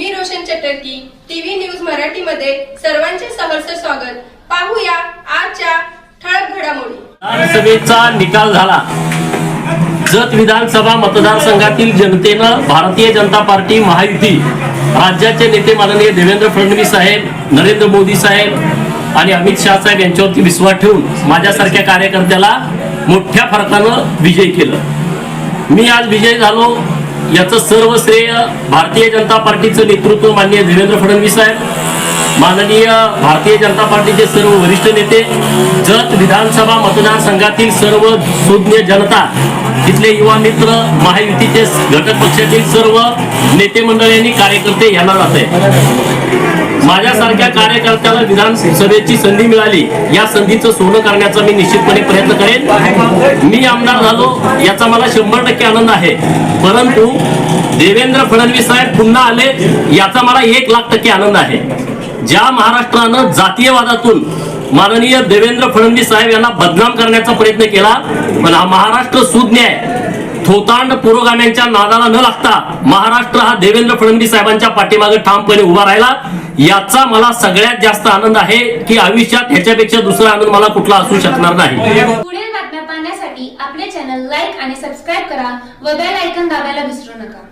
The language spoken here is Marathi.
षटकी टीव्ही न्यूज मराठीमध्ये सर्वांचे सहर्ष स्वागत. पाहूया आजच्या ठळक घडामोडी. विधानसभेचा निकाल झाला. जत विधानसभा मतदारसंघातील जनतेनं भारतीय जनता पार्टी महायुती राज्याचे नेते माननीय देवेंद्र फडणवीस साहेब नरेंद्र मोदी साहेब आणि अमित शहा साहेब यांच्यावरती विश्वास ठेवून माझ्यासारख्या कार्यकर्त्याला मोठ्या फरकानं विजय केलं. मी आज विजय झालो. याचं सर्व श्रेय भारतीय जनता पार्टीचं नेतृत्व माननीय देवेंद्र फडणवीस साहेब माननीय भारतीय जनता पार्टीचे सर्व वरिष्ठ नेते जत विधानसभा मतदारसंघातील सर्व सुज्ञ जनता तिथले युवा मित्र महायुतीचे घटक पक्षातील सर्व नेते मंडळी कार्यकर्ते यांना जाते माझ्यासारख्या कार्यकर्त्याला विधानसभेची संधी मिळाली या संधीचं सोनं करण्याचा मी निश्चितपणे प्रयत्न करेन. मी आमदार झालो याचा मला शंभर टक्के आनंद आहे. परंतु देवेंद्र फडणवीस साहेब पुन्हा आले याचा मला एक लाख टक्के आनंद आहे. ज्या महाराष्ट्रानं जातीयवादातून माननीय देवेंद्र फडणवीस साहेब यांना बदनाम करण्याचा प्रयत्न केला पण हा महाराष्ट्र सुज्ञ आहे. थोतांड पुरोगाम्यांच्या नादाला न लागता महाराष्ट्र हा देवेंद्र फडणवीस साहेबांच्या पाठीमागे ठामपणे उभा राहिला. याचा मला सगळ्यात जास्त आनंद आहे की आयुष्यात ह्याच्यापेक्षा दुसरा आनंद मला कुठला असू शकणार नाही. पुढील बातम्या पाहण्यासाठी आपले चॅनल लाईक आणि सबस्क्राईब करा व बेल ऐकन दाबायला विसरू नका.